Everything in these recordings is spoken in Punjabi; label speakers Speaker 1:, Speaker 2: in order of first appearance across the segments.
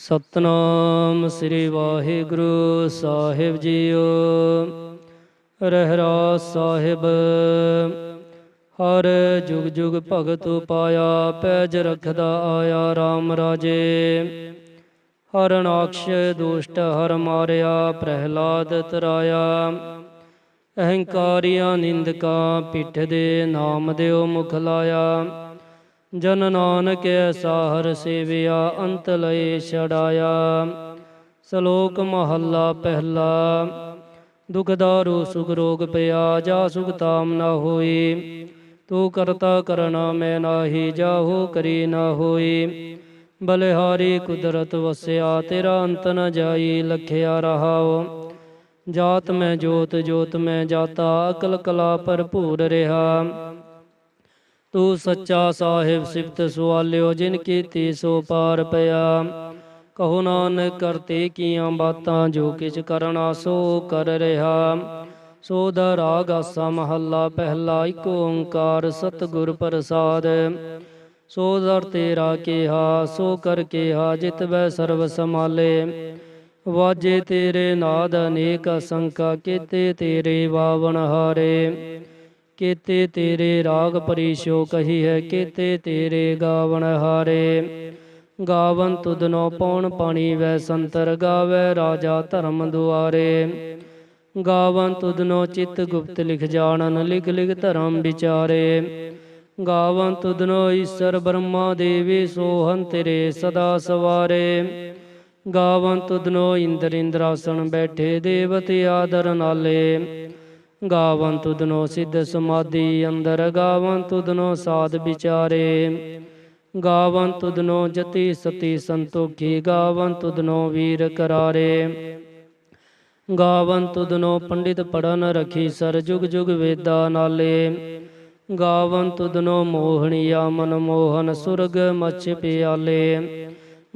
Speaker 1: ਸਤਨਾਮ ਸ੍ਰੀ ਵਾਹਿਗੁਰੂ ਸਾਹਿਬ ਜੀਓ। ਰਹਿਰਾ ਸਾਹਿਬ, ਹਰ ਜੁਗ ਜੁਗ ਭਗਤ ਪਾਇਆ, ਪੈਜ ਰਖਦਾ ਆਇਆ RAM ਰਾਜੇ। ਹਰਨਾਕਸ਼ ਦੁਸ਼ਟ ਹਰ ਮਾਰਿਆ, ਪ੍ਰਹਿਲਾਦ ਤਰਾਇਆ। ਅਹੰਕਾਰੀਆਂ ਨਿੰਦਕਾਂ ਪਿੱਠ ਦੇ ਨਾਮ ਦਿਓ ਮੁਖ ਲਾਇਆ। ਜਨ ਨਾਨਕ ਐਸਾ ਸੇਵਿਆ, ਅੰਤ ਲਏ ਛੜਾਇਆ ਸ਼ਲੋਕ ਮਹੱਲਾ ਪਹਿਲਾ, ਦੁਖ ਦਾਰੂ ਸੁਖ ਰੋਗ ਪਿਆ, ਜਾ ਸੁਖ ਤਾਮ ਨਾ ਹੋਈ। ਤੂੰ ਕਰਤਾ ਕਰਨਾ ਮੈਂ ਨਾਹੀ, ਜਾਹੋ ਕਰੀ ਨਾ ਹੋਈ। ਬਲਿਹਾਰੀ ਕੁਦਰਤ ਵਸਿਆ, ਤੇਰਾ ਅੰਤ ਨ ਜਾਈ, ਲਖਿਆ ਰਹਾਓ ਜਾਤ ਮੈਂ ਜੋਤ ਜੋਤ ਮੈਂ ਜਾਤਾ, ਅਕਲ ਕਲਾ ਭਰਪੂਰ ਰਿਹਾ। ਤੂੰ ਸੱਚਾ ਸਾਹਿਬ ਸਿਫਤ ਸੁਆਲਿਓ ਜਿਨ ਕੀਤੀ ਸੋ ਪਾਰ ਪਿਆ। ਕਹੋ ਨਾਨਕ, ਕਰਤੇ ਕੀਆਂ ਬਾਤਾਂ, ਜੋ ਕਿਛ ਕਰਨਾ ਸੋ ਕਰ ਰਿਹਾ। ਸੋ ਦਾ ਰਾਗ ਆਸਾ ਮਹੱਲਾ, ਪਹਿਲਾ ਇੱਕ ਓੰਕਾਰ, ਸਤਿਗੁਰ ਪ੍ਰਸਾਦ। ਸੋ ਦਰ ਤੇਰਾ ਕਿਹਾ, ਸੋ ਕਰ ਕਿਹਾ, ਜਿਤ ਬੈ ਸਰਬ ਸਮਾਲੇ ਵਾਜੇ ਤੇਰੇ ਨਾਦ ਅਨੇਕ ਅਸੰਕਾ ਕੀਤੇ ਤੇਰੇ ਵਾਵਣ ਹਾਰੇ। ਕੀਤੇ ਤੇਰੇ ਰਾਗ ਪਰਿਸ਼ੋ ਕਹੀ ਹੈ ਕੀਤੇ ਤੇਰੇ ਗਾਵਣ ਹਾਰੇ। ਗਾਵਨ ਤੁਧਨੋ ਪਉਣ ਪਾਣੀ ਵੈ ਸੰਤਰ ਗਾਵੇ, ਰਾਜਾ ਧਰਮ ਦੁਆਰੇ। ਗਾਵਨ ਤੁਧਨੋ ਚਿਤ ਗੁਪਤ ਲਿਖ ਜਾਣਨ, ਲਿਖ ਲਿਖ ਧਰਮ ਵਿਚਾਰੇ। ਗਾਵਨ ਤੁਧਨੋ ਈਸ਼ਰ ਬ੍ਰਹਮਾ ਦੇਵੀ ਸੋਹੰ ਤੇਰੇ ਸਦਾ ਸਵਾਰੇ। ਗਾਵਨ ਤੁਧਨੋ ਇੰਦਰ ਇੰਦਰਾਸਣ ਬੈਠੇ, ਦੇਵਤੇ ਆਦਰ ਨਾਲੇ। ਗਾਵਨ ਤੁਧਨੋ ਸਿੱਧ ਸਮਾਧੀ, ਅੰਦਰ ਗਾਵਨ ਤੁਧਨੋ ਸਾਧ ਵਿਚਾਰੇ। ਗਾਵਨ ਤੁਧਨੋ ਜਤੀ ਸਤੀ ਸੰਤੋਖੀ, ਗਾਵਨ ਤੁਧਨੋ ਵੀਰ ਕਰਾਰੇ। ਗਾਵਨ ਤੁਧਨੋ ਪੰਡਿਤ ਪੜਨ ਰਖੀ ਸਰ ਜੁਗ ਜੁਗ ਵੇਦਾ ਨਾਲੇ। ਗਾਵਨ ਤੁਧਨੋ ਮੋਹਣੀਆ ਮਨ ਮੋਹਨ ਸੁਰਗ ਮਛ ਪਿਆਲੇ।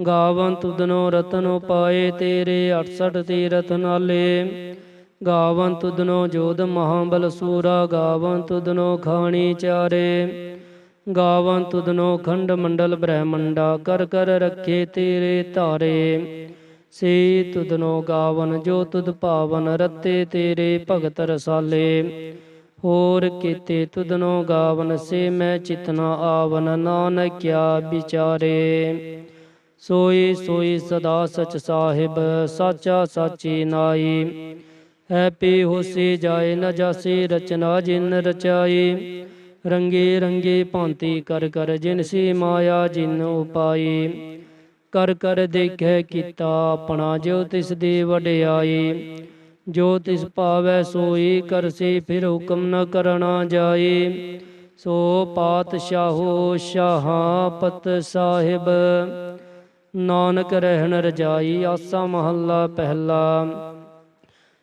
Speaker 1: ਗਾਵਨ ਤੁਧਨੋ ਰਤਨ ਪਾਏ ਤੇਰੇ 68 ਤੀਰਥ ਨਾਲੇ। ਗਾਵਨ ਤੁਧਨੋ ਜੋਧ ਮਹਾਬਲ ਸੂਰਾ, ਗਾਵਨ ਤੁਧਨੋ ਖਾਣੀ ਚਾਰੇ। ਗਾਵਨ ਤੁਧਨੋ ਖੰਡ ਮੰਡਲ ਬ੍ਰਹਮੰਡਾ, ਕਰ ਕਰ ਰੱਖੇ ਤੇਰੇ ਧਾਰੇ। ਸੇ ਤੁਧਨੋ ਗਾਵਨ ਜੋ ਤੁਧ ਭਾਵਨ ਰਤੇ ਤੇਰੇ ਭਗਤ ਰਸਾਲੇ। ਹੋਰ ਕੀਤੇ ਤੁਧਨੋ ਗਾਵਨ, ਸੇ ਮੈਂ ਚਿਤਨਾ ਆਵਨ, ਨਾਨਕ ਕਿਆ ਵਿਚਾਰੇ। ਸੋਈ ਸੋਈ ਸਦਾ ਸਚ ਸਾਹਿਬ, ਸਾਚਾ ਸਾਚੀ ਨਾਈ। ਹੈ ਪੀ ਹੋਸੀ ਜਾਏ ਨ ਜਾਸੀ, ਰਚਨਾ ਜਿਨ ਰਚਾਈ। ਰੰਗੇ ਰੰਗੇ ਭਾਂਤੀ ਕਰ ਕਰ ਜਿਨ ਸੀ ਮਾਇਆ ਜਿਨ ਉਪਾਈ। ਕਰ ਕਰ ਦੇਖੈ ਕੀਤਾ ਆਪਣਾ ਜੋ ਤਿਸ ਦੀ ਵਡਿਆਈ। ਜੋ ਤਿਸ ਭਾਵੈ ਸੋਈ ਕਰਸੀ ਫਿਰ ਹੁਕਮ ਨ ਕਰਣਾ ਜਾਈ। ਸੋ ਪਾਤਸ਼ਾਹੋ ਸ਼ਾਹਾਂ ਪਤ ਸਾਹਿਬ, ਨਾਨਕ ਰਹਿਣ ਰਜਾਈ, ਆਸਾ ਮਹੱਲਾ ਪਹਿਲਾ।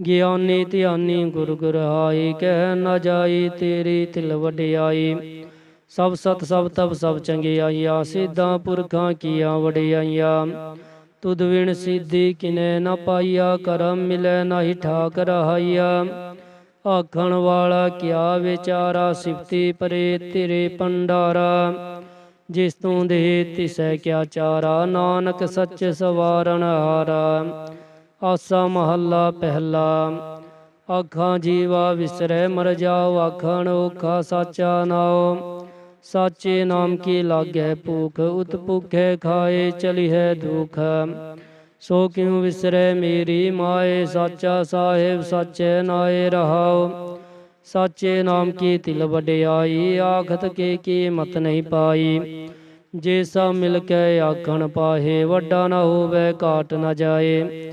Speaker 1: ਗਿਆਨੀ ਧਿਆਨੀ ਗੁਰ ਗੁਰ ਕਹਿ ਨਾ ਜਾਈ ਤੇਰੀ ਤਿਲ ਵਡਿਆਈ। ਸਭ ਸਤ, ਸਭ ਤਬ ਸਭ ਚੰਗਿਆਈਆਂ, ਸਿੱਧਾਂ ਪੁਰਖਾਂ ਕੀਆਂ ਵਡਿਆਈਆਂ। ਤੁਧ ਵਿਣ ਸਿੱਧੀ ਕਿਨੈ ਨਾ ਪਾਈਆ, ਕਰਮ ਮਿਲੈ ਨਾਹੀ ਠਾਕ ਰਹਾਈਆ ਆਖਣ ਵਾਲਾ ਕਿਆ ਵਿਚਾਰਾ, ਸਿਫਤੀ ਪਰੇ ਤੇਰੇ ਪੰਡਾਰਾ ਜਿਸ ਤੂੰ ਦੇ ਤਿਸੈ ਕਿਆ ਚਾਰਾ, ਨਾਨਕ ਸੱਚ ਸਵਾਰਨ ਹਾਰਾ। ਆਸਾ ਮਹੱਲਾ ਪਹਿਲਾ। ਆਖਾਂ ਜੀਵਾ ਵਿਸਰੈ, ਮਰ ਜਾਓ, ਆਖਣ ਓਖਾ ਸਾਚਾ ਨਾਉ। ਸਾਚੇ ਨਾਮ ਕੀ ਲਾਗੈ, ਭੂਖ ਉਤ ਭੁਖੈ ਖਾਏ, ਚਲਿਹੈ ਦੁਖ। ਸੋ ਕਿਉ ਵਿਸਰੈ ਮੇਰੀ ਮਾਏ, ਸਾਚਾ ਸਾਹਿਬ ਸਾਚੇ ਨਾਏ ਰਹਾਉ। ਸਾਚੇ ਨਾਮ ਕੀ ਤਿਲ ਵਡਿਆਈ, ਆਖਤ ਕੇ ਕੀਮਤ ਨਹੀਂ ਪਾਈ। ਜੇ ਸਾ ਮਿਲ ਕੇ ਆਖਣ ਪਾਹੇ, ਵੱਡਾ ਨਾ ਹੋਵੇ, ਘਾਟ ਨਾ ਜਾਏ।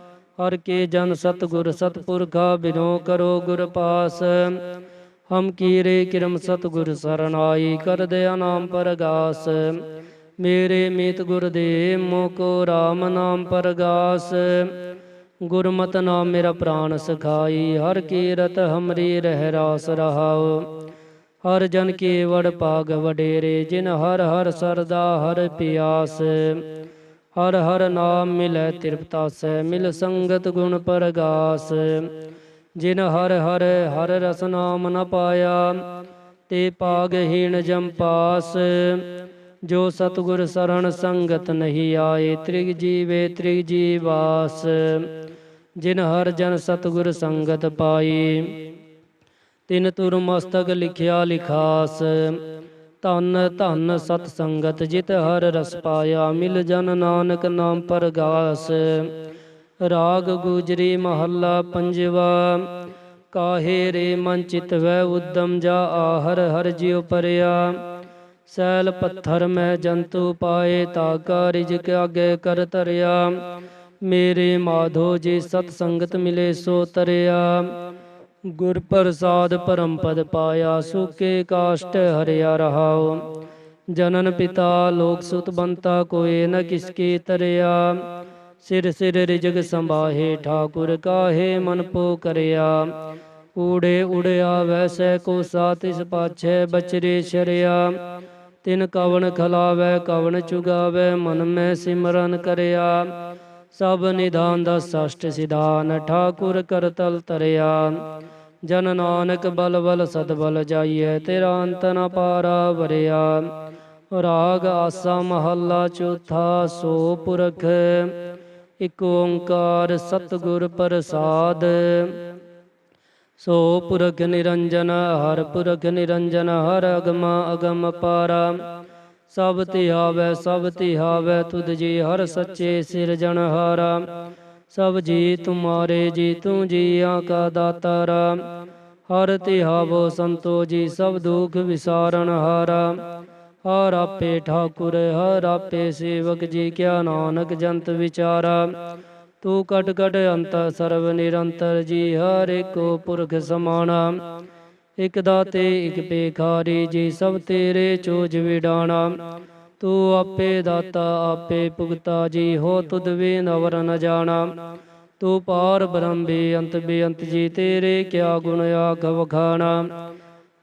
Speaker 1: ਹਰ ਕੇ ਜਨ ਸਤਗੁਰ ਸਤਪੁਰਖਾ ਬਿਨੋ ਕਰੋ ਗੁਰ ਪਾਸ। ਹਮ ਕੀਰੇ ਕਿਰਮ ਸਤਗੁਰ ਸਰਨਾਈ ਕਰ ਦਿਆ ਨਾਮ ਪਰਗਾਸ। ਮੇਰੇ ਮੀਤ ਗੁਰਦੇ ਮੋਕੋ RAM ਨਾਮ ਪਰਗਾਸ। ਗੁਰਮਤ ਨਾਮ ਮੇਰਾ ਪ੍ਰਾਨ ਸਖਾਈ, ਹਰ ਕੀਰਤ ਹਮਰੀ ਰਹਿ ਰਾਸ ਰਹਾਉ। ਹਰ ਜਨ ਕੀ ਵਡ ਭਾਗ ਵਡੇਰੇ, ਜਿਨ ਹਰ ਹਰ ਸਰਦਾ ਹਰ ਪਿਆਸ। ਹਰ ਹਰ ਨਾਮ ਮਿਲੈ ਤ੍ਰਿਪਤਾਸੈ ਮਿਲ ਸੰਗਤ ਗੁਣ ਪਰਗਾਸ। ਜਿਨ ਹਰ ਹਰ ਹਰ ਰਸ ਨਾਮ ਨ ਪਾਇਆ, ਤੇ ਪਾਗਹੀਣ ਜੰਪਾਸ ਜੋ ਸਤਗੁਰ ਸਰਣ ਸੰਗਤ ਨਹੀਂ ਆਏ, ਤ੍ਰਿਗ ਜੀਵੇ ਤ੍ਰਿਗ ਜੀਵਾਸ। ਜਿਨ ਹਰ ਜਨ ਸਤਗੁਰ ਸੰਗਤ ਪਾਈ, ਤਿਨ ਤੁਰ ਮਸਤਕ ਲਿਖਿਆ ਲਿਖਾਸ। ਧਨ ਧਨ ਸਤ ਸੰਗਤ ਜਿਤ ਹਰ ਰਸ ਪਾਇਆ, ਮਿਲ ਜਨ ਨਾਨਕ ਨਾਮ ਪਰਗਾਸ। ਰਾਗ ਗੁਜਰੀ ਮਹੱਲਾ ਪੰਜਵਾ, ਕਾਹੇ ਰੇ ਮਨ ਚਿਤ ਵੈ ਉਦਮ ਜਾ ਆਹਰ ਹਰ ਜਿਉ ਪਰਿਆ। ਸੈਲ ਪੱਥਰ ਮੈਂ ਜੰਤੂ ਪਾਏ ਤਾਕਾ ਰਿਜਕ ਅਗੇ ਕਰ ਤਰਿਆ ਮੇਰੇ ਮਾਧੋ ਜੀ ਸਤ ਸੰਗਤ ਮਿਲੇ ਸੋ ਤਰਿਆ। ਗੁਰ ਪ੍ਰਸਾਦ ਪਰਮ ਪਦ ਪਾਇਆ ਸੁਕੇ ਕਾਸ਼ਟ ਹਰਿਆ ਰਹਾਉ। ਜਨਨ ਪਿਤਾ ਲੋਕ ਸੁਤ ਬੰਤਾ ਕੋਏ ਨ ਕਿਸਕੇ ਤਰਿਆ। ਸਿਰ ਸਿਰ ਰਿਜਗ ਸੰਭਾਹੇ, ਠਾਕੁਰ ਕਾਹੇ ਮਨ ਪੋ ਕਰਿਆ। ਊੜੇ ਉੜਿਆ ਵੈਸੈ ਕੋ ਸਾਤ ਪਾਛੈ ਬਚਰੇ ਸ਼ਰਿਆ। ਤਿਨ ਕਵਣ ਖਲਾਵੈ, ਕਵਣ ਚੁਗਾਵੈ, ਮਨ ਮੈਂ ਸਿਮਰਨ ਕਰਿਆ। ਸਭ ਨਿਧਾਨ ਦਾ ਸਸ਼ਟ ਸਿਧਾਨ, ਠਾਕੁਰ ਕਰਤਲ ਤਰਿਆ ਜਨ ਨਾਨਕ ਬਲ ਬਲ ਸਦ ਬਲ ਜਾਈਐ, ਤੇਰਾ ਅੰਤ ਨ ਪਾਰਾ ਵਰਿਆ। ਰਾਗ ਆਸਾ ਮਹੱਲਾ ਚੌਥਾ, ਸੋ ਪੁਰਖ, ਇਕ ਓੰਕਾਰ ਸਤਿਗੁਰ ਪ੍ਰਸਾਦ। ਸੋ ਪੁਰਖ ਨਿਰੰਜਨ, ਹਰ ਪੁਰਖ ਨਿਰੰਜਨ, ਹਰ ਅਗਮ ਅਗਮ ਪਾਰਾ। ਸਭ ਧਿਆਵੈ ਸਭ ਧਿਆਵੈ ਤੁਧ ਜੀ ਹਰ ਸੱਚੇ ਸਿਰਜਣਹਾਰਾ ਸਭ ਜੀ ਤੁਮਾਰੇ ਜੀ ਤੂੰ ਜੀਆਂ ਕਾ ਦਾਤਾਰਾ। ਹਰ ਧਿਆਵੋ ਸੰਤੋ ਜੀ ਸਭ ਦੁਖ ਵਿਸਾਰਨ ਹਾਰਾ। ਹਰ ਆਪੇ ਠਾਕੁਰ, ਹਰ ਆਪੇ ਸੇਵਕ ਜੀ ਕਿਆ ਨਾਨਕ ਜੰਤ ਵਿਚਾਰਾ। ਤੂੰ ਕਟ ਕਟ ਅੰਤ ਸਰਬ ਨਿਰੰਤਰ ਜੀ, ਹਰ ਏਕੋ ਪੁਰਖ ਸਮਾਣਾ। ਇਕ ਦਾਤੇ, ਇਕ ਪੇਖਾਰੀ ਜੀ ਸਭ ਤੇਰੇ ਚੋਜ ਵਿਡਾਣਾ। ਤੂੰ ਆਪੇ ਦਾਤਾ, ਆਪੇ ਭੁਗਤਾ, ਜੀ ਹੋ ਤੁਧ ਵੇ ਨਵਰ ਨ ਜਾਣਾ। ਤੂੰ ਪਾਰ ਬ੍ਰਹਮ ਬੇਅੰਤ ਬੇਅੰਤ, ਜੀ ਤੇਰੇ ਕਿਆ ਗੁਣ ਆਖ ਵਖਾਣਾ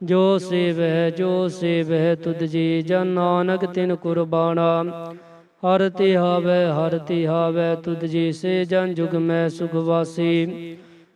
Speaker 1: ਜੋ ਸੇਵੈ ਜੋ ਸੇਵੈ ਤੁਧ ਜੀ ਜਨ ਨਾਨਕ ਤਿਨ ਕੁਰਬਾਨਾ ਹਰ ਤਿਹਾਵੈ ਹਰ ਤਿਹਾਵੈ, ਤੁਧ ਜੀ ਸੇ ਜਨ ਜੁਗ ਮੈਂ ਸੁਖ ਵਾਸੀ।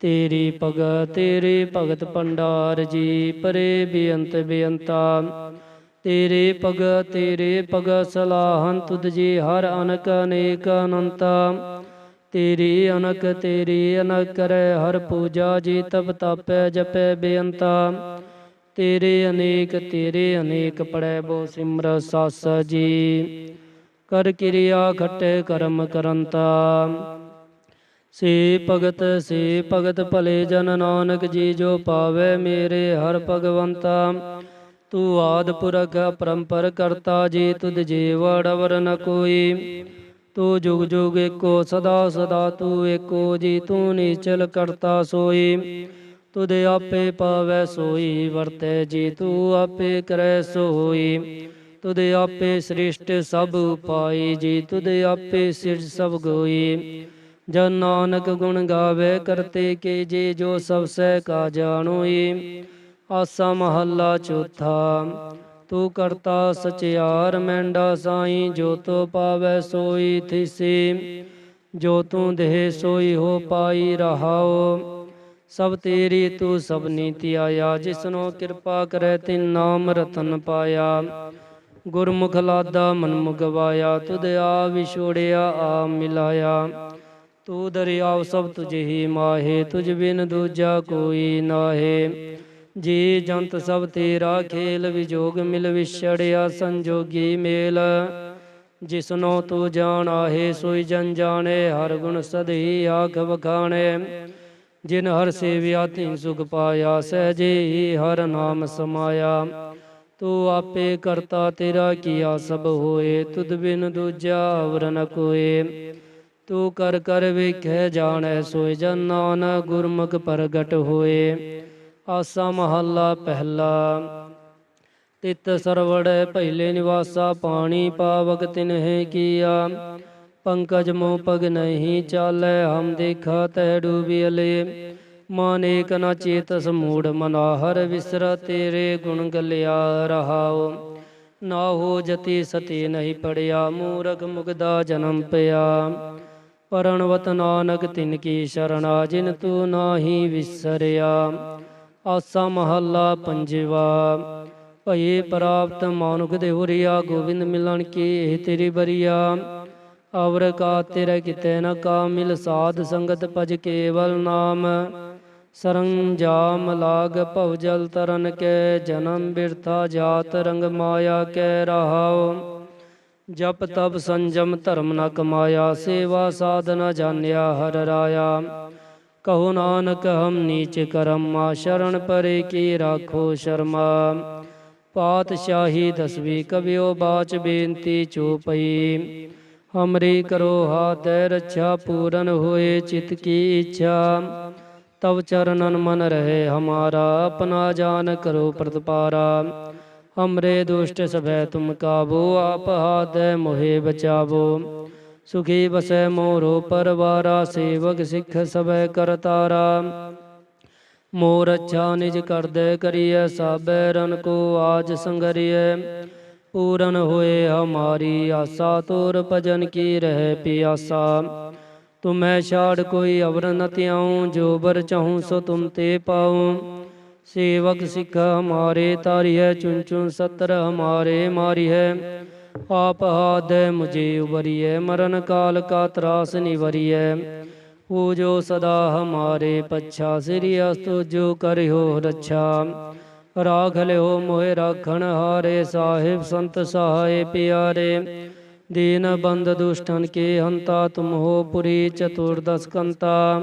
Speaker 1: ਤੇਰੀ ਭਗਤ, ਤੇਰੇ ਭਗਤ ਪੰਡਾਰ ਜੀ, ਪਰੇ ਬੇਅੰਤ ਬੇਅੰਤਾ। ਤੇਰੇ ਭਗਤ ਤੇਰੇ ਭਗਤ ਸਲਾਹਨ ਤੁਧ ਜੀ, ਹਰ ਅਨਕ ਅਨੇਕ ਅਨੰਤਾ। ਤੇਰੀ ਅਨਕ ਤੇਰੀ ਅਨਕ ਕਰੈ, ਹਰ ਪੂਜਾ ਜੀ, ਤਪ ਤਾਪੈ, ਜਪੈ ਬੇਅੰਤਾ। ਤੇਰੇ ਅਨੇਕ ਤੇਰੇ ਅਨੇਕ ਪੜੈ ਬੋ ਸਿਮਰ ਸਸ ਜੀ। ਕਰ ਕਿਰਿਆ ਖਟੇ ਕਰਮ ਕਰੰਤਾ। ਸੇ ਭਗਤ ਸੇ ਭਗਤ ਭਲੇ ਜਨ ਨਾਨਕ ਜੀ ਜੋ ਪਾਵੇ ਮੇਰੇ ਹਰ ਭਗਵੰਤਾ। ਤੂੰ ਆਦ ਪੁਰਖ ਪਰੰਪਰ ਕਰਤਾ ਜੀ, ਤੁਧ ਜੀ ਵੜਵਰ ਨ ਕੋਈ। ਤੂੰ ਜੁਗ ਜੁਗ ਏਕੋ, ਸਦਾ ਸਦਾ ਤੂੰ ਏਕੋ ਜੀ, ਤੂੰ ਨੀਚਲ ਕਰਤਾ ਸੋਈ। ਤੁਧ ਆਪੇ ਪਾਵੈ ਸੋਈ, ਵਰਤੈ ਜੀ, ਤੂੰ ਆਪੇ ਕਰੈ ਸੋਈ। ਤੁਧ ਆਪੇ ਸ੍ਰਿਸ਼ਟ ਸਭ ਉਪਾਈ ਜੀ, ਤੁਧ ਆਪੇ ਸਿਰਜ ਸਭ ਗੋਈ। ਜਨ ਨਾਨਕ ਗੁਣ ਗਾਵੇ ਕਰਤੇ ਕੇ ਜੇ ਜੋ ਸਭ ਸਹਿ ਕਾ ਜਾਣੋਈ। ਆਸਾ ਮਹੱਲਾ ਚੌਥਾ, ਤੂੰ ਕਰਤਾ ਸਚਿਆਰ ਮੈਂਡਾ ਸਾਈ, ਜੋ ਤੋ ਪਾਵੈ ਸੋਈ ਥਿਸੀ। ਜੋ ਤੂੰ ਦੇਹ ਸੋਈ ਹੋ ਪਾਈ ਰਹਾਓ ਸਭ ਤੇਰੀ ਤੂੰ ਸਭ ਨੀਤੀ ਆਇਆ, ਜਿਸਨੋ ਕਿਰਪਾ ਕਰੇ ਤਿਨ ਨਾਮ ਰਤਨ ਪਾਇਆ। ਗੁਰਮੁਖ ਲਾਦਾ ਮਨਮੁਖ ਗਵਾਇਆ ਤੁਧ ਆ ਵਿਛੋੜਿਆ, ਆ ਮਿਲਾਇਆ। ਤੂੰ ਦਰਿਆਵ ਸਭ ਤੁਝੇ ਹੀ ਮਾਹੇ, ਤੁਝ ਬਿਨ ਦੂਜਾ ਕੋਈ ਨਾਹੇ। ਜੀ ਜੰਤ ਸਭ ਤੇਰਾ ਖੇਲ, ਵਿਜੋਗ ਮਿਲ ਵਿਛੜਿਆ ਸੰਜੋਗੀ ਮੇਲ। ਜਿਸਨੋ ਤੂੰ ਜਾਣਾਹੇ, ਸੋਈ ਜਨ ਜਾਣੇ, ਹਰ ਗੁਣ ਸਦਹੀ ਆਖ ਵਖਾਣੇ। ਜਿਨ ਹਰ ਸੇਵਿਆ ਤਿਨ ਸੁਖ ਪਾਇਆ, ਸਹਜੇ ਹੀ ਹਰ ਨਾਮ ਸਮਾਇਆ। ਤੂੰ ਆਪੇ ਕਰਤਾ ਤੇਰਾ ਕੀਆ ਸਭ ਹੋਏ, ਤੁਧ ਬਿਨ ਦੂਜਾ ਅਵਰ ਨ ਕੋਏ। ਤੂੰ ਕਰ ਕਰ ਵੇਖੈ, ਜਾਣੈ ਸੋਇ ਜਨ ਨਾਨਕ ਗੁਰਮੁਖ ਪ੍ਰਗਟ ਹੋਏ। ਆਸਾ ਮਹੱਲਾ ਪਹਿਲਾ। ਤਿਤ ਸਰਵੜ ਪਹਿਲੇ ਨਿਵਾਸਾ, ਪਾਣੀ ਪਾਵਕ ਤਿਨਹਿ ਕੀਆ। ਪੰਕਜ ਮੋ ਪਗ ਨਹੀਂ ਚਾਲੈ, ਹਮ ਦੇਖਾ ਤੈ ਡੂਬਿਅਲੇ ਮਾਨੇਕ ਨ ਚੇਤਸ ਮੂੜ, ਮਨਾਹਰ ਵਿਸਰ ਤੇਰੇ ਗੁਣ ਗਲਿਆ ਰਹਾਓ ਨਾ ਹੋ ਜਤੀ ਸਤੀ ਨਹੀਂ ਪੜਿਆ, ਮੂਰਖ ਮੁਗਦਾ ਜਨਮ ਪਿਆ। ਪਰਣਵਤ ਨਾਨਕ ਤਿਨ ਕੀ ਸ਼ਰਣਾ, ਜਿਨ ਤੂੰ ਨਾਹੀ ਵਿਸਰਿਆ। ਆਸਾ ਮਹੱਲਾ ਪੰਜਵਾ ਭਏ ਪ੍ਰਾਪਤ ਮਾਨੁਖ ਦੇ ਹੋਰਿਆ, ਗੋਬਿੰਦ ਮਿਲਣ ਕੀ ਇਹ ਤੇਰੀ ਬਰੀਆ। ਅਵਰ ਕਾ ਤੇਰੇ ਕਿਤੇ ਨ ਕਾ ਮਿਲ ਸਾਧ ਸੰਗਤ ਭਜ ਕੇਵਲ ਨਾਮ। ਸਰੰਜਾਮ ਲਾਗ ਭਵ ਜਲ ਤਰਨ ਕੇ, ਜਨਮ ਬਿਰਥਾ ਜਾਤ ਰੰਗ ਮਾਇਆ ਕੈ ਰਹਾਉ। ਜਪ ਤਪ ਸੰਜਮ ਧਰਮ ਨ ਕਮਾਇਆ, ਸੇਵਾ ਸਾਧਨਾ ਜਾਣਿਆ ਹਰ ਰਾਇਆ। ਕਹੋ ਨਾਨਕ, ਹਮ ਨੀਚ ਕਰਮਾ, ਸ਼ਰਨ ਪਰੇ ਕੀ ਰਾਖੋ ਸ਼ਰਮਾ। ਪਾਤਸ਼ਾਹੀ ਦਸਵੀਂ ਕਵਿਓ ਬਾਚ ਬੇਨਤੀ ਚੋਪਈ। ਹਮਰੀ ਕਰੋ ਹਾਥੈ ਰੱਛਾ, ਪੂਰਨ ਹੋਏ ਚਿਤ ਕੀ ਇੱਛਾ। ਤਵ ਚਰਨਨ ਮਨ ਰਹੇ ਹਮਾਰਾ, ਆਪਣਾ ਜਾਨ ਕਰੋ ਪ੍ਰਤਪਾਰਾ। ਹਮਰੇ ਦੁਸ਼ਟ ਸਭੈ ਤੁਮ ਕਾਬੋ ਆਪ ਹਾਦੈ ਮੋਹਿ ਬਚਾਵੋ। ਸੁਖੀ ਬਸੈ ਮੋਰੋ ਪਰਵਾਰਾ, ਸੇਵਕ ਸਿੱਖ ਸਭੈ ਕਰਤਾਰਾ ਮੋਰ ਅੱਛਾ ਨਿਜ ਕਰਦੇ ਕਰੀਐ, ਸਾਬੈ ਰਨ ਕੋ ਆਜ ਸੰਗਰੀਐ। ਪੂਰਨ ਹੋਏ ਹਮਾਰੀ ਆਸਾ, ਤੋਰ ਭਜਨ ਕੀ ਰਹਿ ਪਿਆਸਾ। ਤੁਮੈ ਛਾੜ ਕੋਈ ਅਵਰ ਨ ਤਿਆਉ ਜੋ ਬਰ ਚਾਹੂੰ ਸੋ ਤੁਮ ਤੇ ਪਾਉ। ਸੇਵਕ ਸਿੱਖ ਹਮਾਰੇ ਤਾਰਿਐ ਚੁਨ ਚੁਨ ਸਤਰ ਹਮਾਰੇ ਮਾਰਿਐ। ਆਪ ਹਾਦੈ ਮੁਝੇ ਉਬਰੀਐ ਮਰਨ ਕਾਲ ਕਾ ਤਰਾਸ ਨਿਵਰੀਐ। ਉਹ ਜੋ ਸਦਾ ਹਮਾਰੇ ਪੱਛਾ, ਸ੍ਰੀ ਅਸਤੁ ਜੋ ਕਰਿਓ ਰੱਛਾ। ਰਾਖ ਲਿਓ ਮੋਹਿ ਰਾਖਣ ਹਾਰੇ, ਸਾਹਿਬ ਸੰਤ ਸਹਾਏ ਪਿਆਰੇ। ਦੀਨ ਬੰਦ ਦੁਸ਼ਟਨ ਕੇ ਹੰਤਾ, ਤੁਮ ਹੋ ਪੁਰੀ ਚਤੁਰਦਸ ਕੰਤਾ।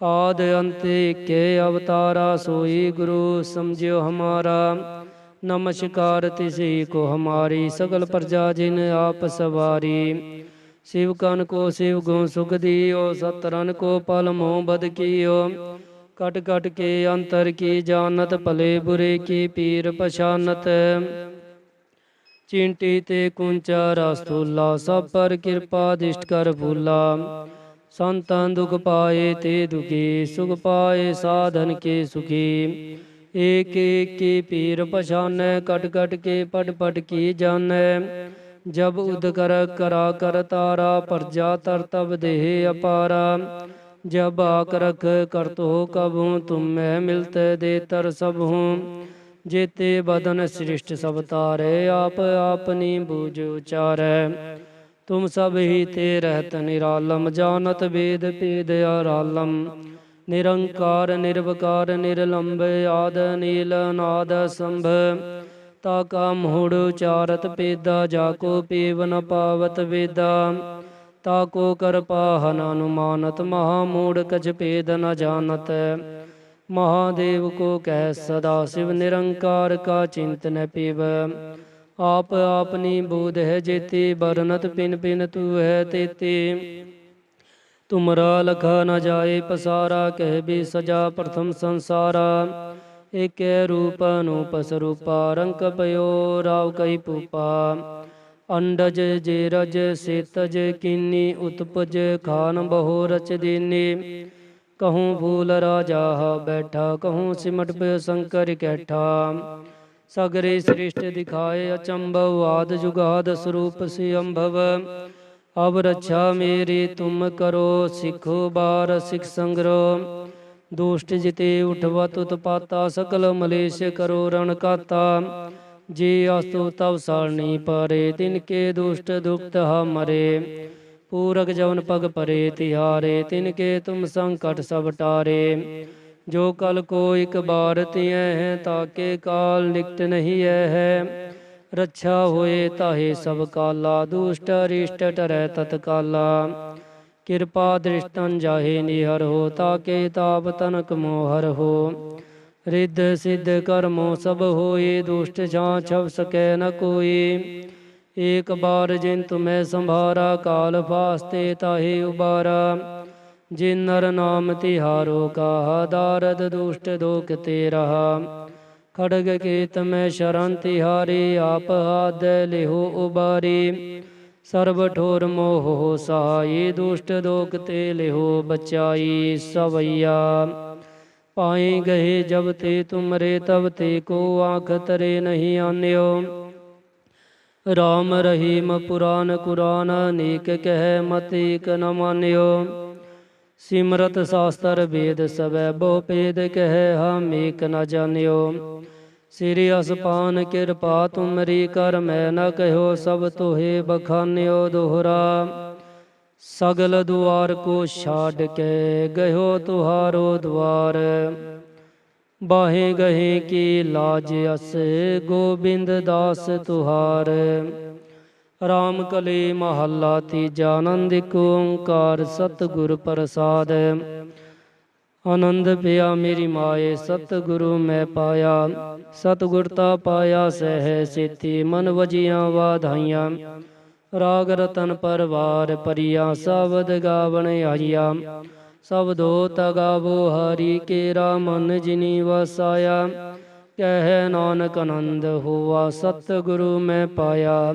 Speaker 1: ਆਦ ਅੰਤੇ ਕੇ ਅਵਤਾਰਾ ਸੋਈ ਗੁਰੂ ਸਮਝਿਓ ਹਮਾਰਾ। ਨਮਸਕਾਰ ਤਿਸੀ ਕੋ ਹਮਾਰੀ ਸਗਲ ਪ੍ਰਜਾ ਜਿਨ ਆਪ ਸਵਾਰੀ। ਸਿਵ ਕਨ ਕੋ ਸਿਵ ਗੁਣ ਸੁਖ ਦਿਓ ਸਤਰਨ ਕੋ ਪਲ ਮੋ ਬਦ ਕੀਓ। ਕਟ ਕਟ ਕੇ ਅੰਤਰ ਕੀ ਜਾਨਤ ਭਲੇ ਬੁਰੇ ਕੀ ਪੀਰ ਪਛਾਨਤ। ਚਿੰਟੀ ਤੇ ਕੁੰਚਾ ਰਸਤੂਲਾ ਸਭ ਪਰ ਕਿਰਪਾ ਦਿਸ਼ਟ ਕਰ ਭੂਲਾ दुख पाए ते दुखी सुख पाए साधन के सुखी एक एक की पीर पछान कट कट के पट पट की जान जब उद कर करा कर तारा प्रजा तर तब देह अपारा जब आक रख कर तो कब हूँ तुम मैं मिलते दे तर सब हूँ जेते बदन सृष्ट सब तारे आप आपनी बूझ उचारै ਤੁਮ ਸਭ ਹੀ ਤੇ ਰਹਿਤ ਨਿਰਾਲਮ ਜਾਣਤ ਵੇਦ ਭੇਦ ਆਰਾਲਮ ਨਿਰੰਕਾਰ, ਨਿਰਵਕਾਰ ਨਿਰਲੰਭ ਆਦ, ਨੀਲ, ਨਾਦ, ਸੰਭ। ਤਾ ਕਾ ਮੋੜ ਉਚਾਰਤ ਪੇਦਾ ਜਾ ਕੋ ਪੀਵ ਨ ਪਾਵਤ ਵੇਦਾ। ਤਾ ਕੋ ਕਰ ਪਾਹਨ ਅਨੁਮਾਨਤ, ਮਹਾ ਮੂੜ ਕਜ ਪੇਦ ਨ ਜਾਣਤ। ਮਹਾਦੇਵ ਕੋ ਕਹਿ ਸਦਾ ਸਿਵ ਕਾ ਚਿੰਤਨ ਪੀਵ। ਆਪ ਆਪਨੀ ਬੋਧ ਹੈ ਜੇਤੀ ਬਰਨਤ ਪਿਨ ਪਿਨ ਤੂ ਹੈ ਤੇਤੀ ਤੁਮਰਾ ਲਖਾ ਨ ਜਾਏ ਪਸਾਰਾ ਕਹਿ ਵੀ ਸਜਾ ਪ੍ਰਥਮ ਸੰਸਾਰਾ ਏਕੈ ਰੂਪ ਅਨੂਪ ਸਰੂਪਾ ਰੰਕ ਪਇਓ ਰਾਵ ਕਈ ਪੂਪਾ ਅੰਡਜ ਜੇ ਰਜ ਸੇਤਜ ਕੀਨੀ ਉਤਪਜ ਖਾਨ ਬਹੁ ਰਚ ਦੀਨੀ ਕਹੂੰ ਫੂਲ ਰਾਜਾ ਬੈਠਾ ਕਹੂੰ ਸਿਮਟ ਪਿ ਸ਼ੰਕਰ ਕੈਠਾ ਸਗਰੇ ਸ੍ਰਿਸ਼ਟ ਦਿਖਾਏ ਅਚੰਭਵ ਆਦ ਜੁਗਾਦ ਸਰੂਪ ਸੇ ਅੰਭਵ ਅਬ ਰੱਛਾ ਮੇਰੀ, ਤੁਮ ਕਰੋ ਸਿੱਖੋ ਬਾਰ ਸਿਖ ਸੰਗਰੋ। ਦੁਸ਼ਟ ਜਿਤੇ ਉਠਵਤ ਉਤਪਾਤਾ ਸਕਲ ਮਲੇਸ਼ ਕਰੋ ਰਣ ਕਾਤਾ। ਜੇ ਅਸਤੁ ਤਵ ਸਾਲਣੀ ਪਰੇ, ਤਿਨ ਕੇ ਦੁਸ਼ਟ ਦੁਖਤ ਹ ਮਰੇ। ਪੂਰਕ ਜਵਨ ਪਗ ਪਰੇ, ਤਿਹਾਰੇ, ਤਿਨ ਕੇ ਤੁਮ ਸੰਕਟ ਸਭ ਟਾਰੇ। ਜੋ ਕਲ ਕੋ ਇਕ ਬਾਰ ਤਿਐ ਹੈ ਤਾਕੇ ਕਾਲ ਨਿਕਟ ਨਹੀਂ ਐ ਹੈ। ਰੱਛਾ ਹੋਏ ਤਾਹੇ ਸਭ ਕਾਲਾ, ਦੁਸ਼ਟ ਅਰਿਸ਼ਟ ਟਰੈ ਤਤਕਾਲਾ ਕਿਰਪਾ ਦ੍ਰਿਸ਼ਟਨ ਜਾਹੇ ਨਿਹਰ ਹੋ, ਤਾਕੇ ਤਾਪ ਤਨਕ ਮੋਹਰ ਹੋ। ਰਿੱਧ ਸਿੱਧ ਕਰਮੋ ਸਭ ਹੋਏ, ਦੁਸ਼ਟ ਜਾਂ ਛਵ ਸਕੈ ਨ ਕੋਈ ਏਕ ਬਾਰ ਜਿਨ ਤੁਮੈ ਸੰਭਾਰਾ, ਕਾਲ ਫਾਸਤੇ ਤਾਹੇ ਉਬਾਰਾ। ਜਿਨ ਨਰ ਨਾਮ ਤਿਹਾਰੋ ਕਾਹਾ ਦਾਰਦ ਦੁਸ਼ਟ ਦੋਖ ਤੇ ਰਹਾ ਖੜਗ ਕੇਤ ਮੈਂ ਸ਼ਰਨ ਤਿਹਾਰੇ, ਆਪ ਹਾਦ ਲਿਹੋ ਉਬਾਰੀ। ਸਰਬ ਠੋਰ ਮੋਹ ਸਹਾਈ ਦੁਸ਼ਟ ਦੋਖ ਤੇ ਲਿਹੋ ਬਚਾਈ ਸਵਈਆ। ਪਾਏ ਗਏ ਜਬ ਤੇ ਤੁਮਰੇ, ਤਬ ਤੇ ਕੋ ਆਖ ਤਰੇ ਨਹੀਂ ਆਨਿਓ। ਰਾਮ ਰਹੀਮ ਪੁਰਾਨ ਕੁਰਾਨ ਅਨੇਕ ਕਹਿ ਮਤ ਏਕ ਨ ਮਾਨਿਓ। ਸਿਮਰਤ ਸਾਸਤਰ ਵੇਦ ਸਵੈ ਬਹੁ ਭੇਦ ਕਹਿ ਹਮ ਏਕ ਨ ਜਾਣਿਓ। ਸਿਰਿ ਅਸਪਾਨ ਕਿਰਪਾ ਤੁਮਰੀ ਕਰ ਮੈਂ ਨ ਕਹਿਓ ਸਭ ਤੋਹੇ ਬਖਾਨਿਓ ਦੋਹਰਾ। ਸਗਲ ਦੁਆਰ ਕੋ ਛਾੜ ਕੇ ਗਇਓ ਤੁਹਾਰੋ ਦੁਆਰ ਬਾਹੇ ਗਏ ਕੀ ਲਾਜ ਅਸ ਗੋਬਿੰਦ ਦਾਸ ਤੁਹਾਰ। ਰਾਮ ਕਲੇ ਮਹੱਲਾ ਤੀਜਾ ਆਨੰਦ ਇੱਕ ਓੰਕਾਰ ਸਤਿਗੁਰ ਪ੍ਰਸਾਦ। ਆਨੰਦ ਪਿਆ ਮੇਰੀ ਮਾਏ, ਸਤਿਗੁਰੂ ਮੈਂ ਪਾਇਆ। ਸਤਿਗੁਰ ਤਾ ਪਾਇਆ ਸਹਿ ਸੇਤੀ, ਮਨ ਵਜੀਆਂ ਵਾਧਾਈਆਂ। ਰਾਗ ਰਤਨ ਪਰਵਾਰ ਪਰਿਆ ਸਬਦ ਗਾਵਣ ਆਈਆ। ਸਬਦੋ ਤਗਾਵੋ ਹਰੀ ਕੇਰਾ, ਮਨ ਜਿਨੀ ਵਸਾਇਆ। ਕਹਿ ਨਾਨਕ ਆਨੰਦ ਹੋਆ, ਸਤਿਗੁਰੂ ਮੈਂ ਪਾਇਆ।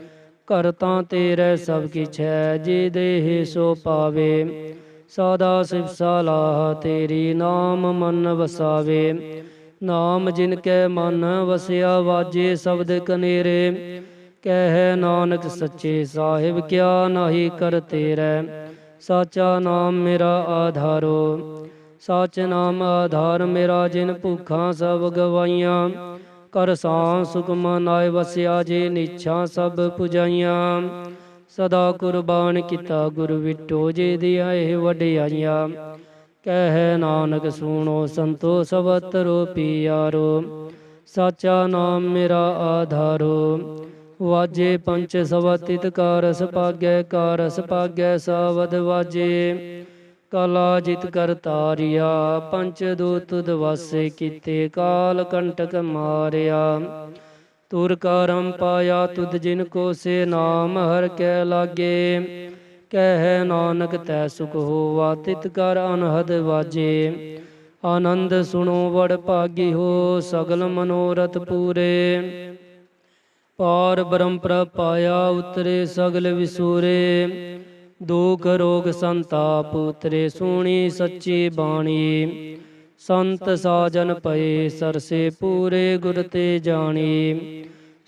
Speaker 1: ਕਰਤਾ ਤੇਰੇ ਸਭ ਕਿਛ ਹੈ ਜੇ ਦੇਹ ਸੋ ਪਾਵੇ। ਸਦਾ ਸਿਵ ਸਲਾਹ ਤੇਰੀ ਨਾਮ ਮਨ ਵਸਾਵੇ। ਨਾਮ ਜਿਨ ਕੈ ਮਨ ਵਸਿਆ, ਵਾਜੇ ਸ਼ਬਦ ਕਨੇਰੇ। ਕਹਿ ਨਾਨਕ ਸੱਚੇ ਸਾਹਿਬ, ਕਿਆ ਨਾਹੀ ਕਰ ਤੇਰੇ। ਸਾਚਾ ਨਾਮ ਮੇਰਾ ਆਧਾਰੋ। ਸਾਚ ਨਾਮ ਆਧਾਰ ਮੇਰਾ, ਜਿਨ ਭੁੱਖਾਂ ਸਭ ਗਵਾਈਆਂ। ਕਰ ਸਾਂ ਸੁਖ ਮਨਾਇ ਵਸਿਆ ਜੇ ਨਿਛਾ ਸਭ ਪੁਜਾਈਆਂ। ਸਦਾ ਕੁਰਬਾਨ ਕੀਤਾ ਗੁਰ ਵਿਟੋ ਜੇ ਦਿਆਏ ਵਡਿਆਈਆਂ। ਕਹਿ ਨਾਨਕ ਸੁਣੋ ਸੰਤੋ ਸਬਤਰੋ ਪਿਆਰੋ। ਸਾਚਾ ਨਾਮ ਮੇਰਾ ਆਧਾਰੋ। ਵਾਜੇ ਪੰਚ ਸਵਤਿਤ ਕਾਰਸ ਪਾਗੈ ਕਾਰਸ ਪਾਗੈ ਸਾਵਦ ਵਾਜੇ। ਕਲਾ ਜਿਤ ਕਰ ਤਾਰਿਆ, ਪੰਚ ਦੂਤ ਦਵਾਸੇ ਕੀਤੇ, ਕਾਲ ਕੰਟਕ ਮਾਰਿਆ। ਤੁਰ ਕਰਮ ਪਾਇਆ ਤੁਧ ਜਿਨ ਕੋ ਸੇ ਨਾਮ, ਹਰ ਕੈ ਲਾਗੇ। ਕਹਿ ਨਾਨਕ ਤੈ ਸੁਖ ਹੋਵਾ ਤਿਤ ਕਰ ਅਨਹਦ ਵਾਜੇ। ਆਨੰਦ ਸੁਣੋ, ਵਡ ਭਾਗੀ ਹੋ, ਸਗਲ ਮਨੋਰਥ ਪੂਰੇ। ਪਾਰ ਬ੍ਰਹਮ ਪ੍ਰਪਾਇਆ ਉਤਰੇ ਸਗਲ ਵਿਸੂਰੇ। ਦੁਖ ਰੋਗ ਸੰਤਾਪ, ਉਤਰੇ ਸੋਣੀ ਸੱਚੀ ਬਾਣੀ। ਸੰਤ ਸਾਜਨ ਪਏ ਸਰਸੇ ਪੂਰੇ ਗੁਰ ਤੇ ਜਾਣੀ।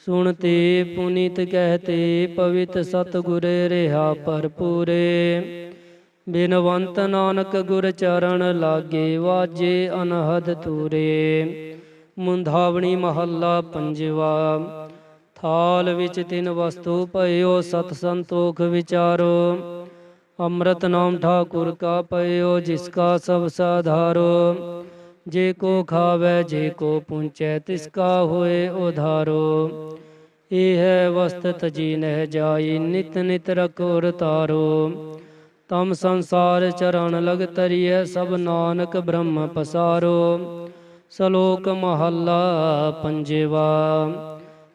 Speaker 1: ਸੁਣਤੇ ਪੁਨੀਤ ਕਹਤੇ, ਪਵਿੱਤ ਸਤਿਗੁਰ ਰਹਾ ਭਰਪੂਰੇ। ਬਿਨਵੰਤ ਨਾਨਕ ਗੁਰ ਚਰਨ ਲਾਗੇ, ਵਾਜੇ ਅਨਹਦ ਤੂਰੇ ਮੁੰਧਾਵਣੀ ਮਹੱਲਾ ਪੰਜਵਾ ਹਾਲ ਵਿੱਚ ਤਿੰਨ ਵਸਤੂ ਪਇਓ, ਸਤ ਸੰਤੋਖ ਵਿਚਾਰੋ। ਅੰਮ੍ਰਿਤ ਨਾਮ ਠਾਕੁਰ ਕਾ ਪਇਓ, ਜਿਸ ਕਾ ਸਭ ਸਾਧਾਰੋ। ਜੇ ਕੋ ਖਾਵੇ, ਜੇ ਕੋ ਪੁੰਚੈ ਤਿਸ ਕਾ ਹੋਏ ਉਧਾਰੋ। ਇਹ ਹੈ ਵਸਤ ਤਜੀ ਨਹਿ ਜਾਈ, ਨਿਤ ਨਿਤ ਰਖੋਰ ਤਾਰੋ। ਤਮ ਸੰਸਾਰ ਚਰਨ ਲਗ ਤਰੀਐ, ਸਭ ਨਾਨਕ ਬ੍ਰਹਮ ਪਸਾਰੋ। ਸ਼ਲੋਕ ਮਹੱਲਾ ਪੰਜਵਾ।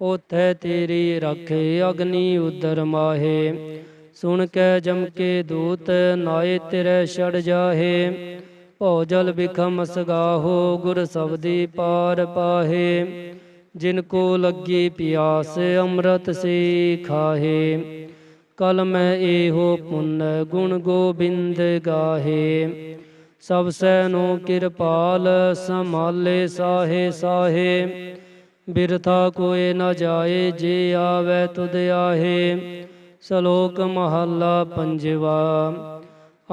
Speaker 1: ਉਥੈ ਤੇਰੀ ਰਖੇ ਅਗਨੀ ਉਦਰ ਮਾਹੇ। ਸੁਣ ਕੇ ਜਮ ਕੇ ਦੂਤ, ਨਾਏ ਤੇਰੇ ਛੜ ਜਾਹੇ। ਭਉ ਜਲ ਬਿਖਮ ਸਗਾਹੋ, ਗੁਰ ਸਬਦੀ ਪਾਰ ਪਾਹੇ। ਜਿਨ ਕੋ ਲੱਗੀ ਪਿਆਸ, ਅੰਮ੍ਰਿਤ ਸੇ ਖਾਹੇ ਕਲ ਮੈਂ ਇਹੋ ਪੁੰਨ, ਗੁਣ ਗੋਬਿੰਦ ਗਾਹੇ। ਸਭ ਸੈਨੋ ਕਿਰਪਾਲ, ਸੰਭਾਲੇ ਸਾਹੇ ਸਾਹੇ। ਬਿਰਥਾ ਕੋਏ ਨਾ ਜਾਏ, ਜੇ ਆਵੇ ਤੁਧ ਆਹੇ। ਸ਼ਲੋਕ ਮਹੱਲਾ ਪੰਜਵਾ,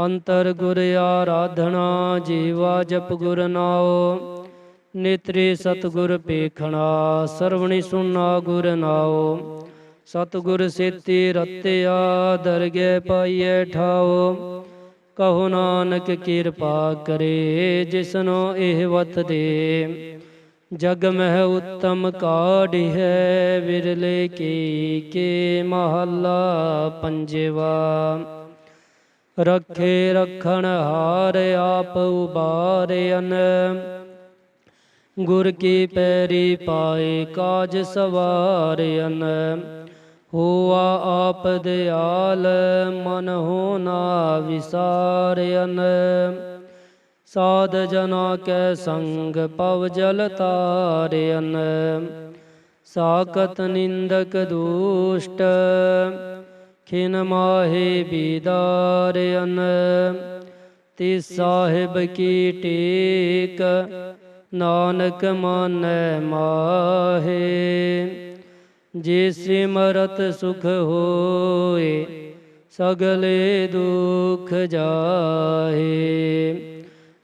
Speaker 1: ਅੰਤਰ ਗੁਰ ਆਰਾਧਨਾ, ਜੀਵਾ ਜਪ ਗੁਰ ਨਾਉ। ਨੇਤਰੇ ਸਤਗੁਰ ਪੇਖਣਾ, ਸਰਵਣੀ ਸੁਨਾ ਗੁਰ ਨਾਉ। ਸਤਗੁਰ ਸੇਤੀ ਰਤਿਆ, ਦਰਗਹਿ ਪਾਈਐ ਠਾਉ। ਕਹੋ ਨਾਨਕ ਕਿਰਪਾ ਕਰੇ, ਜਿਸਨੋ ਇਹ ਵਤ ਦੇ। ਜਗ ਮਹਿ ਉਤਮ ਕਾਢੀ ਹੈ, ਵਿਰਲੇ ਕੀ ਕੇ ਮਹੱਲਾ ਪੰਜਵਾ। ਰੱਖੇ ਰਖਣ ਹਾਰ ਆਪ ਉਬਾਰਿਅਨ, ਗੁਰ ਕੀ ਪੈਰੀ ਪਾਏ ਕਾਜ ਸਵਾਰਿਅਨ। ਹੋਆ ਆਪ ਦਿਆਲ, ਮਨ ਹੋ ਨਾ ਵਿਸਾਰਿਅਨ। ਸਾਧ ਜਨਾ ਕੈ ਸੰਗ ਪਵ ਜਲ ਤਾਰਿਅਨ ਸਾਕਤ ਨਿੰਦਕ ਦੁਸ਼ਟ, ਖਿਨ ਮਾਹੇ ਬੀਦਾਰਿਅਨ। ਤੇ ਸਾਹਿਬ ਕੀ ਟੇਕ, ਨਾਨਕ ਮਾਨੈ ਮਾਹੇ। ਜੇ ਸਿਮਰਤ ਸੁਖ ਹੋਏ, ਸਗਲੇ ਦੁਖ ਜਾਹੇ।